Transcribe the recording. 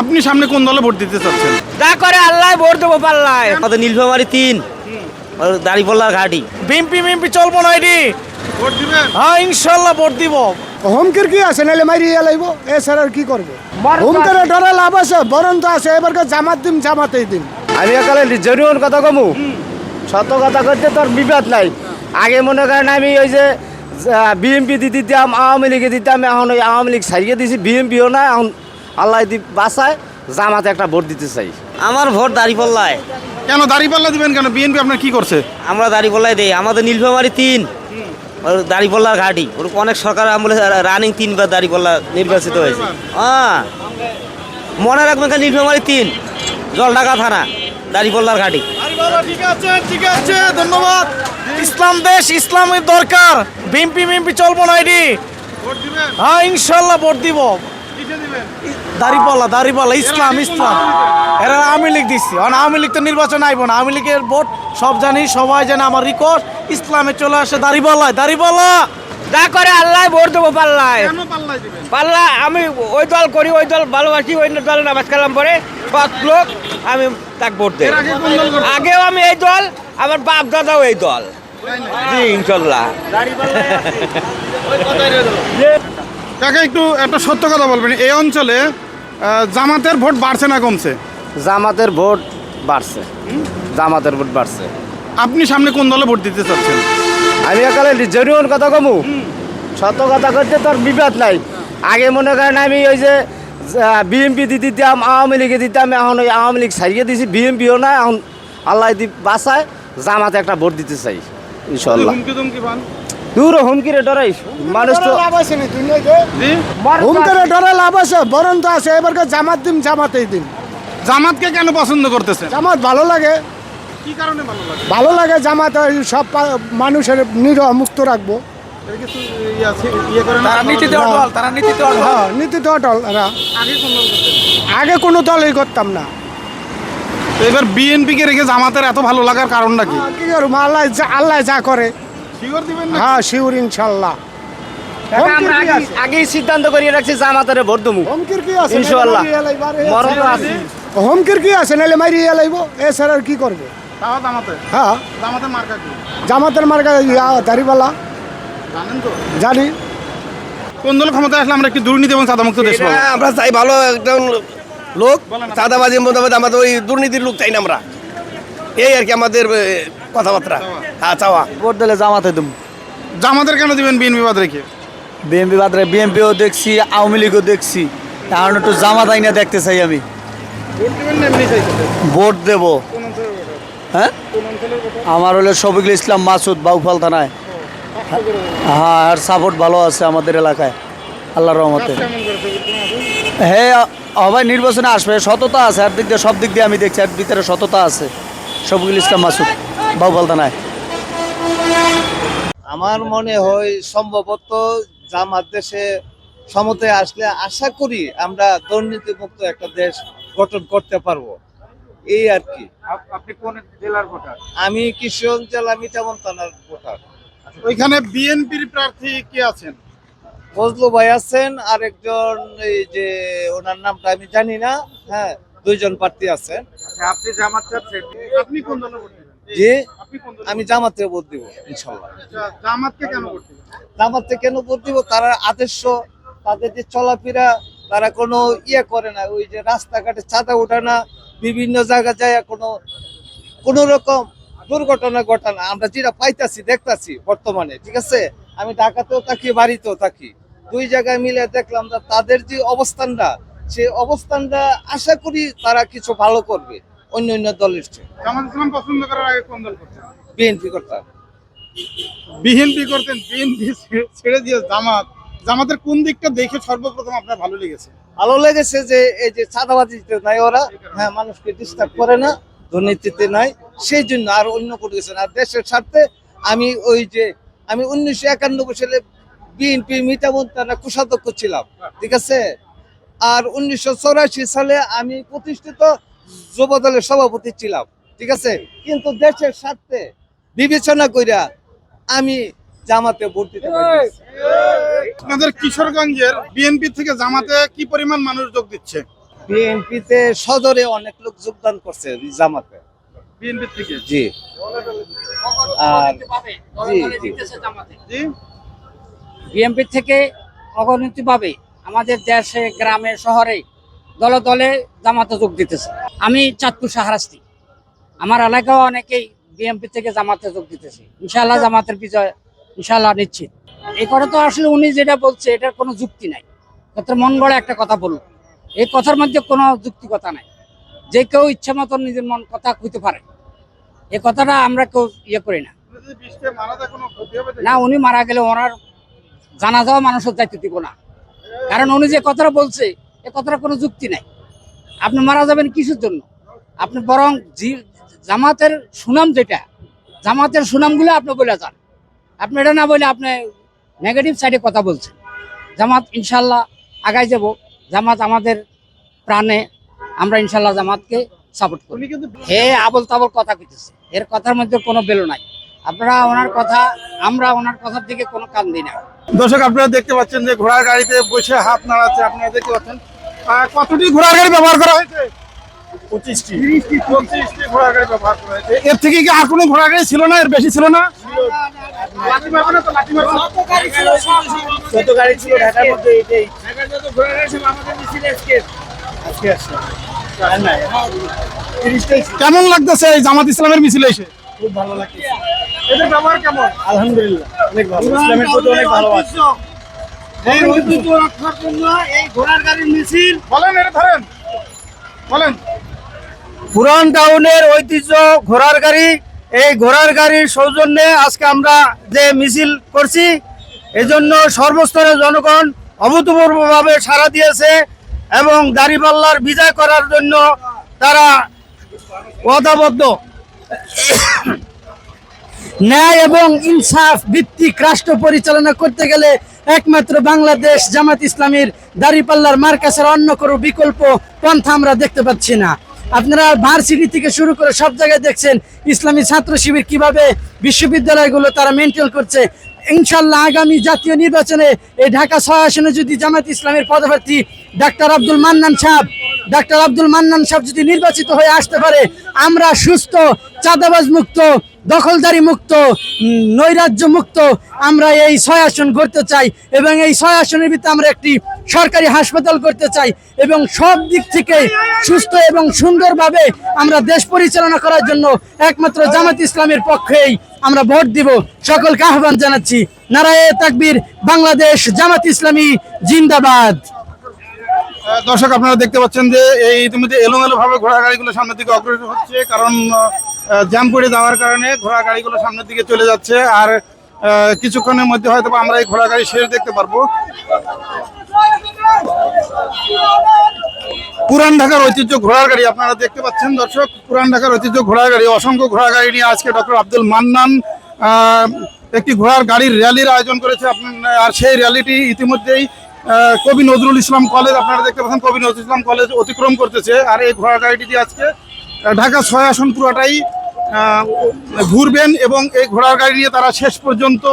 আপনি সামনে কোন দলে ভোট দিতে চাচ্ছেন? যা করে আল্লাহ ভোট দেবো পাল্লায়। আমাদের নীলফামারি তিন দাড়িপাল্লার ঘাটি। বিএমপি মিএমপি চলবো না এটি। ভোট দিবেন? হ্যাঁ ইনশাল্লাহ ভোট দিব। হুমকির কি আছে? নাহলে মারি লাইব। এ স্যার আর কি করবে? হুমকির ডরে লাভ আছে বরং তো আছে। এবারকে জামাত দিন জামাতেই দিন আমি একালে জেনুয়ন কথা কমু। সত্য কথা করতে তোর বিবাদ নাই। আগে মনে করেন আমি ওই যে বিএমপি দি দিতাম আওয়ামী লীগে দিতাম এখন ওই আওয়ামী লীগ সারিয়ে দিছি। বিএমপিও না এখন আল্লাহ দি বাসায় জামাতে একটা ভোট দিতে চাই। আমার ভোট দাড়িপাল্লায়। কেন দাঁড়িপাল্লা দিবেন কেন? বিএনপি আপনার কি করছে? আমরা দাড়িপাল্লায় দেই। আমাদের নীলফামারি তিন দাড়িপাল্লার ঘাটি। অনেক সরকার আমলে রানিং তিনবার দাড়িপাল্লা নির্বাচিত হয়েছে। হ্যাঁ। মনে রাখবেন খালি নীলফামারি তিন জলঢাকা থানা দাড়িপাল্লার ঘাটি। ঠিক আছে ঠিক আছে ধন্যবাদ। ইসলাম দেশ ইসলামের দরকার। বিএমপি মিএমপি চলবো না এটি। ভোট দিবেন। হ্যাঁ ইনশাল্লাহ ভোট দিব। দাড়িপাল্লা দাড়িপাল্লা ইসলাম ইসলাম। এরা আওয়ামী লীগ দিচ্ছি কারণ আওয়ামী লীগ তো নির্বাচন আইব না। আওয়ামী লীগের ভোট সব জানি সবাই জানে আমার রিকোয়েস্ট ইসলামে চলে আসে দাড়িপাল্লায় দাড়িপাল্লা যা করে আল্লাহ ভোট দেবো পাল্লায়। কেন পাল্লা আমি ওই দল করি ওই দল ভালোবাসি ওই দল নামাজ কালাম পরে পাঁচ লোক আমি তাকে ভোট করতেন? আগেও আমি এই দল আমার বাপ দাদাও এই দল। জি ইনশাল্লাহ। কাকা একটু একটা সত্য কথা বলবেন। এই অঞ্চলে জামাতের ভোট বাড়ছে না কমছে? জামাতের ভোট বাড়ছে। জামাতের ভোট বাড়ছে। আপনি সামনে কোন দলে ভোট দিতে চাচ্ছেন? আমি একালে জেনুয়ন কথা কমু? সত্য কথা করতে তোর বিবাদ নাই। আগে মনে করেন আমি ওই যে বিএমপি দি দিতাম আওয়ামী লীগে দিতাম এখন ওই আওয়ামী লীগ সারিয়ে দিছি বিএমপিও না এখন আল্লাহ দি বাসায় জামাতে একটা ভোট দিতে চাই ইনশাল্লাহ দূর হুমকিরে ডরাই মানুষ তো হুমকির ডরে লাভ আছে বরং তো আছে এবারকে জামাত দিন জামাতেই দিন জামাতকে কেন পছন্দ করতেছেন? জামাত ভালো লাগে। কি কারণে ভালো লাগে? ভালো লাগে জামাত সব পা- মানুষের নিরহ মুক্ত রাখব। ইয়ে আছে, ইয়ে নীতিতে অটল হ্যাঁ নীতিতে অটল এরা। আগে কোন দলই করতাম না। এবার বিএনপি কে রেখে জামাতের এত ভালো লাগার কারণটা কি? কি করব? আল্লাহ যা আল্লাহ যা করে। হ্যাঁ শিউর ইনশাল্লাহ। আগেই সিদ্ধান্ত করিয়ে রাখছি জামাতের ভোট দেবো। হুমকির কি আছে? এ মরণ স্যার- আছে। হুমকির কি আছে? নাহলে মারিয়ে লাইব এ স্যার আর কি করবে? হ্যাঁ। জামাতের মার্কা কি? জামাতের মার্কা ইয়া দাড়িওয়ালা জানেন তো? জানি। কোন দল ক্ষমতায় আসলে আমরা একটি দুর্নীতি এবং সাদামুক্ত দেশ আমরা চাই ভালো একজন লোক চাঁদাবাজি মোটামুটি আমাদের ওই দুর্নীতির লোক চাই না আমরা। এই আর কি আমাদের কথাবার্তা। হ্যাঁ চাওয়া। ভোট দিলে জামাতে দেব জামাতের কেন দিবেন বিএনপি বাদ রেখে? বিএনপি বাদরে বিএনপিও দেখছি আওয়ামী লীগও দেখছি। এখন একটু জামাত আইনা দেখতে চাই আমি। ভোট দেব? হ্যাঁ? আমার হলো শফিকুল ইসলাম মাসুদ বাউফাল থানায়। হ্যাঁ আর সাপোর্ট ভালো আছে আমাদের এলাকায়। আল্লাহর রহমতে? হ্যাঁ সবাই নির্বাচনে আসবে সততা আছে। আর দিক দিয়ে সব দিক দিয়ে আমি দেখছি আর ভিতরে সততা আছে। শফিকুল ইসলাম মাসুদ। থানায়। আমার মনে হয় সম্ভবত জামাত দেশে সমতে আসলে আশা করি আমরা দুর্নীতিমুক্ত একটা দেশ গঠন করতে পারব। এই আর কি। আপনি কোন জেলার ভোটার? আমি কিশোর জেলা মিঠামন থানার ভোটার। ওইখানে বিএনপির প্রার্থী কে আছেন? ফজলু ভাই আছেন আর একজন এই যে ওনার নামটা আমি জানি না হ্যাঁ দুইজন প্রার্থী আছেন। আপনি জামাত চাচ্ছেন? আপনি কোন দলে ভোট দিবেন যে আমি জামাতে ভোট দিব ইনশাল্লাহ। আচ্ছা, জামাতকে কেন ভোট দিব? তারা আদর্শ তাদের যে চলাফেরা তারা কোনো ইয়ে করে না। ওই যে রাস্তাঘাটে ছাতা ওঠে না বিভিন্ন জায়গা যায় কোনো কোনো রকম দুর্ঘটনা ঘটনা আমরা যেটা পাইতাছি দেখতাছি বর্তমানে ঠিক আছে? আমি ঢাকাতেও থাকি বাড়িতেও থাকি। দুই জায়গায় মিলে দেখলাম যে তাদের যে অবস্থানটা সেই অবস্থানটা আশা করি তারা কিছু ভালো করবে। অন্য অন্য দলের চেয়ে। জামাত ইসলাম পছন্দ করার আগে কোন দল করতেন? বিএনপি করতাম। বিএনপি করতেন বিএনপি ছেড়ে দিয়ে জামাত। জামাতের কোন দিকটা দেখে সর্বপ্রথম আপনার ভালো লেগেছে? ভালো লেগেছে যে এই যে চাঁদাবাজিতে নাই ওরা। হ্যাঁ মানুষকে ডিস্টার্ব করে না দুর্নীতিতে নাই। সেই জন্য আর অন্য কোনো কিছু না। আর দেশের স্বার্থে আমি ওই যে আমি উনিশশো একানব্বই সালে বিএনপি মিটামন তারা কোষাধ্যক্ষ ছিলাম ঠিক আছে? আর উনিশশো চৌরাশি সালে আমি প্রতিষ্ঠিত যুব দলের সভাপতি ছিলাম ঠিক আছে? কিন্তু দেশের স্বার্থে বিবেচনা কইরা আমি জামাতে ভোট দিতে আপনাদের কিশোরগঞ্জের বিএনপি থেকে জামাতে কি পরিমাণ মানুষ যোগ দিচ্ছে? বিএনপিতে সদরে অনেক লোক যোগদান করছে জামাতে। বিএনপি থেকে? জি। আর জি জি। জি? বিএনপি থেকে অগণিত ভাবে আমাদের দেশে গ্রামে শহরে দলে দলে জামাতে যোগ দিতেছে। আমি চাঁদপুর সাহারাস্তি আমার এলাকাও অনেকেই বিএনপি থেকে জামাতে যোগ দিতেছে। ইনশাল্লাহ জামাতের বিজয় ইনশাল্লাহ নিশ্চিত। এই কথা তো আসলে উনি যেটা বলছে, এটার কোনো যুক্তি নাই। কত মন গড়ে একটা কথা বলল। এই কথার মধ্যে কোনো যুক্তি কথা নাই। যে কেউ ইচ্ছা মতন নিজের মন কথা কইতে পারে। এ কথাটা আমরা কেউ ইয়ে করি না। না, উনি মারা গেলে ওনার জানা যাওয়া মানুষের দায়িত্ব দিব না। কারণ উনি যে কথাটা বলছে এ কথাটা কোনো যুক্তি নাই। আপনি মারা যাবেন কিসের জন্য? আপনি বরং জামাতের সুনাম যেটা জামাতের সুনামগুলো আপনি বলে যান। আপনি এটা না বলে আপনি নেগেটিভ সাইডে কথা বলছেন। জামাত ইনশাল্লাহ আগায় যাব। জামাত আমাদের প্রাণে আমরা ইনশাল্লাহ জামাতকে সাপোর্ট করি কিন্তু হে আবল তাবল কথা কইতেছে। এর কথার মধ্যে কোনো বেলো নাই। আপনারা ওনার কথা আমরা ওনার কথার দিকে কোনো কান দিই না। দর্শক আপনারা দেখতে পাচ্ছেন যে ঘোড়ার গাড়িতে বসে হাত নাড়াচ্ছে। আপনারা দেখতে পাচ্ছেন কতটি ঘোড়ার গাড়ি ব্যবহার করা হয়েছে? পঁচিশটি। তিরিশটি পঁচিশটি ঘোড়ার গাড়ি ব্যবহার করা হয়েছে। এর থেকে কি আর কোনো ঘোড়ার গাড়ি ছিল না? এর বেশি ছিল না? কেমন লাগতেছে এই জামাত ইসলামের মিছিলে এসে? খুব ভালো লাগতেছে। এদের ব্যবহার কেমন? আলহামদুলিল্লাহ। অনেক ভালো। ইসলামের প্রতি অনেক ভালোবাসা। এই ঐতিহ্য রক্ষার জন্য এই ঘোড়ার গাড়ির মিছিল। বলেন এটা ধরেন। বলেন। পুরান টাউনের ঐতিহ্য ঘোড়ার গাড়ি এই ঘোড়ার গাড়ির সৌজন্যে আজকে আমরা যে মিছিল করছি এজন্য সর্বস্তরের জনগণ অভূতপূর্বভাবে সাড়া দিয়েছে এবং দাড়িপাল্লার বিজয় করার জন্য তারা ওয়াদাবদ্ধ। ন্যায় এবং ইনসাফ ভিত্তিক রাষ্ট্র পরিচালনা করতে গেলে একমাত্র বাংলাদেশ জামাত ইসলামীর দাঁড়িপাল্লার মার্কাসের অন্য কোনো বিকল্প পন্থা আমরা দেখতে পাচ্ছি না। আপনারা ভার্সিটি থেকে শুরু করে সব জায়গায় দেখছেন ইসলামী ছাত্র শিবির কীভাবে বিশ্ববিদ্যালয়গুলো তারা মেনটেন করছে। ইনশাল্লাহ আগামী জাতীয় নির্বাচনে এই ঢাকা ছয় আসনে যদি জামাত ইসলামের পদপ্রার্থী ডাক্তার আব্দুল মান্নান সাহেব, ডাক্তার আব্দুল মান্নান সাহেব যদি নির্বাচিত হয়ে আসতে পারে, আমরা সুস্থ চাঁদাবাজ মুক্ত দখলদারি মুক্ত নৈরাজ্য মুক্ত, আমরা এই ছয় আসন করতে চাই এবং এই ছয় আসনের ভিতরে আমরা একটি সরকারি হাসপাতাল করতে চাই এবং সব দিক থেকে সুস্থ এবং সুন্দরভাবে আমরা দেশ পরিচালনা করার জন্য একমাত্র জামাত ইসলামের পক্ষেই আমরা ভোট দিব। সকলকে আহ্বান জানাচ্ছি। নারায়ে তাকবীর, বাংলাদেশ জামাত ইসলামী, জিন্দাবাদ। দর্শক, আপনারা দেখতে পাচ্ছেন যে এই ইতিমধ্যে এলোমেলো ভাবে ঘোড়া গাড়িগুলো সামনের দিকে অগ্রসর হচ্ছে, কারণ জ্যাম পড়ে যাওয়ার কারণে ঘোড়া গাড়িগুলো সামনের দিকে চলে যাচ্ছে। আর কিছুক্ষণের মধ্যে হয়তো আমরা এই ঘোড়া গাড়ি শেষ দেখতে পারব। পুরান ঢাকার ঐতিহ্য ঘোড়ার গাড়ি আপনারা দেখতে পাচ্ছেন, দর্শক। পুরান ঢাকার ঐতিহ্য ঘোড়ার গাড়ি, অসংখ্য ঘোড়া গাড়ি নিয়ে আজকে ডক্টর আব্দুল মান্নান একটি ঘোড়ার গাড়ির র্যালির আয়োজন করেছে। আর সেই র্যালিটি ইতিমধ্যেই কবি নজরুল ইসলাম কলেজ, আপনারা দেখতে পাচ্ছেন, কবি নজরুল ইসলাম কলেজ অতিক্রম করতেছে। আর এই ঘোড়ার গাড়িটি আজকে ঢাকা ছয় আসন পুরাটাই ঘুরবেন এবং এই ঘোড়ার গাড়ি নিয়ে তারা শেষ পর্যন্ত